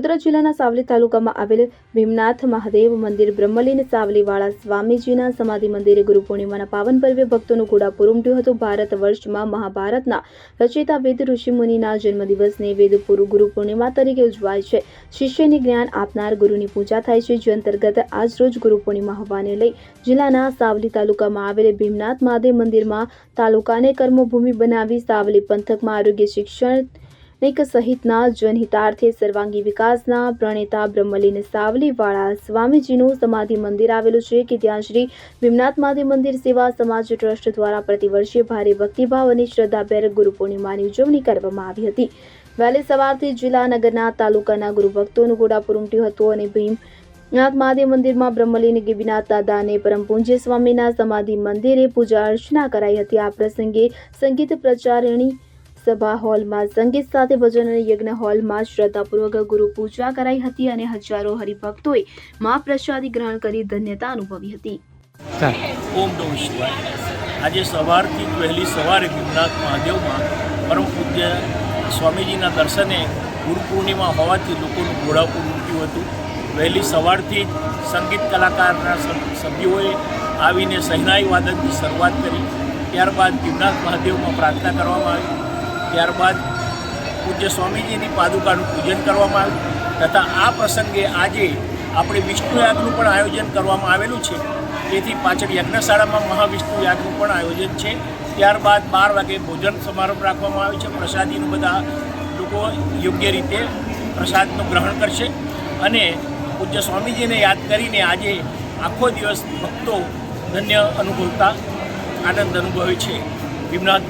વડોદરા જિલ્લાના સાવલી તાલુકામાં આવેલ ભીમનાથ મહાદેવ મંદિર બ્રહ્મલીન સાવલીવાળા સ્વામીજીના સમાધિ મંદિરે ગુરુ પૂર્ણિમાના પાવન પર્વે ભક્તોનું ઘોડાપુર ઉમટ્યું હતું. ભારત વર્ષમાં મહાભારતના રચયિતા વેદ ઋષિમુનિના જન્મદિવસને વેદ ગુરુ પૂર્ણિમા તરીકે ઉજવાય છે. શિષ્યને જ્ઞાન આપનાર ગુરુની પૂજા થાય છે. જે અંતર્ગત આજ રોજ ગુરુ પૂર્ણિમા હોવાને લઈ જિલ્લાના સાવલી તાલુકામાં આવેલ ભીમનાથ મહાદેવ મંદિરમાં તાલુકાને કર્મભૂમિ બનાવી સાવલી પંથકમાં આરોગ્ય શિક્ષણ નિક સહિતના જનહિતાર્થે સર્વાંગી વિકાસના પ્રણેતા બ્રહ્મલીન સાવલીવાળા સ્વામીજીનું સમાધિ મંદિર આવેલું છે કે ત્યાં શ્રી ભીમનાથ મહાદેવ મંદિર સેવા સમાજ ટ્રસ્ટ દ્વારા પ્રતિવર્ષે ભારે ભક્તિભાવ અને શ્રદ્ધાભેર ગુરુ પૂર્ણિમાની ઉજવણી કરવામાં આવી હતી. વહેલી સવારથી જિલ્લા નગરના તાલુકાના ગુરુભક્તોનું ઘોડાપુર ઉમટ્યું હતું અને ભીમ નાથ મહાદેવ મંદિરમાં બ્રહ્મલીન ગિબીનાથ દાદા અને પરમ પૂજ્ય સ્વામીના સમાધિ મંદિરે પૂજા અર્ચના કરાઈ હતી. આ પ્રસંગે સંગીત પ્રચારણી સભા હોલમાં સંગીત સાથે ભજન અને યજ્ઞ હોલમાં શ્રદ્ધાપૂર્વક ગુરુ પૂજા કરાઈ હતી અને હજારો હરિભક્તોએ મહાપ્રસાદી ગ્રહણ કરી ધન્યતા અનુભવી હતી. ઓમ નમઃ શિવાય. આજે સવારથી વહેલી સવારે ભીમનાથ મહાદેવમાં પરમ પૂજ્ય સ્વામીજીના દર્શને ગુરુ પૂર્ણિમા હોવાથી લોકોનું ઘોડાપુર ઉમટ્યું હતું. વહેલી સવારથી જ સંગીત કલાકારના સભ્યોએ આવીને સહેનાઈ વાદનની શરૂઆત કરી. ત્યારબાદ ગિરનાથ મહાદેવમાં પ્રાર્થના કરવામાં આવી. ત્યારબાદ પૂજ્ય સ્વામીજીની પાદુકાનું પૂજન કરવામાં આવ્યું તથા આ પ્રસંગે આજે આપણે વિષ્ણુ યાગનું પણ આયોજન કરવામાં આવેલું છે. તેથી પાછળ યજ્ઞશાળામાં મહાવિષ્ણુ યાગનું પણ આયોજન છે. ત્યારબાદ બાર વાગે ભોજન સમારંભ રાખવામાં આવે છે. પ્રસાદીનું બધા લોકો યોગ્ય રીતે પ્રસાદનું ગ્રહણ કરશે અને પૂજ્ય સ્વામીજીને યાદ કરીને આજે આખો દિવસ ભક્તો ધન્ય અનુભવતા આનંદ અનુભવે છે. ભીમનાથ